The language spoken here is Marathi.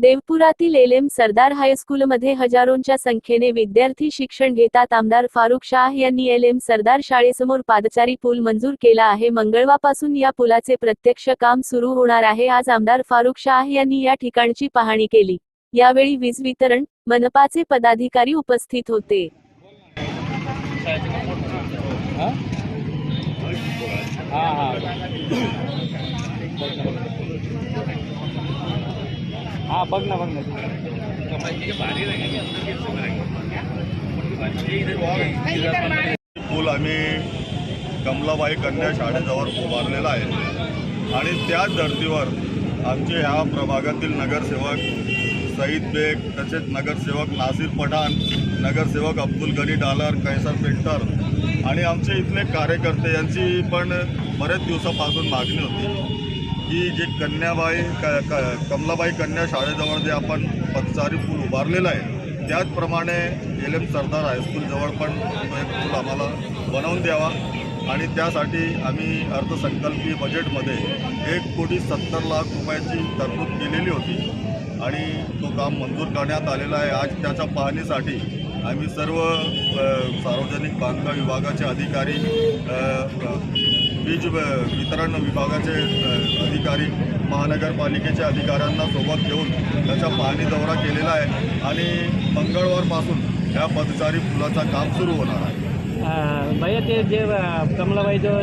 देवपुरातील एल एम सरदार हायस्कूलमध्ये हजारोंच्या संख्येने विद्यार्थी शिक्षण घेतात. आमदार फारुख शाह यांनी एल एम सरदार शाळेसमोर पादचारी पूल मंजूर केला आहे. मंगळवारपासून या पुलाचे प्रत्यक्ष काम सुरू होणार आहे. आज आमदार फारुख शाह यांनी या ठिकाणची पाहणी केली. यावेळी वीज वितरण मनपाचे पदाधिकारी उपस्थित होते. हा. हा. हा बघ ना बघ ना. पूल आम्ही कमलाबाई कन्या शाळेजवळ उभारलेला आहे. आणि त्याच धर्तीवर आमचे ह्या प्रभागातील नगरसेवक सईद बेग तसेच नगरसेवक नासिर पठाण नगरसेवक अब्दुल गनी डालर कैसर पेंटर आणि आमचे इथले कार्यकर्ते यांची पण बरेच दिवसापासून मागणी होती. की जे कन्याबाई क क कमलाबाई कन्या शाळेजवळ जे आपण पत्सारी पूल उभारलेला आहे त्याचप्रमाणे एल एम सरदार हायस्कूलजवळ पण तो एक पूल आम्हाला बनवून द्यावा. आणि त्यासाठी आम्ही अर्थसंकल्पीय बजेटमध्ये एक कोटी सत्तर लाख रुपयाची तरतूद केलेली होती. आणि तो काम मंजूर करण्यात आलेला आहे. आज त्याच्या पाहणीसाठी आम्ही सर्व सार्वजनिक बांधकाम विभागाचे अधिकारी वीज वितरण विभागाचे अधिकारी महानगरपालिकेच्या अधिकाऱ्यांना सोबत घेऊन त्याचा पाहणी दौरा केलेला आहे आणि मंगळवारपासून ह्या पदचारी पुलाचं काम सुरू होणार आहे. भैया ते जे कमलाबाई जो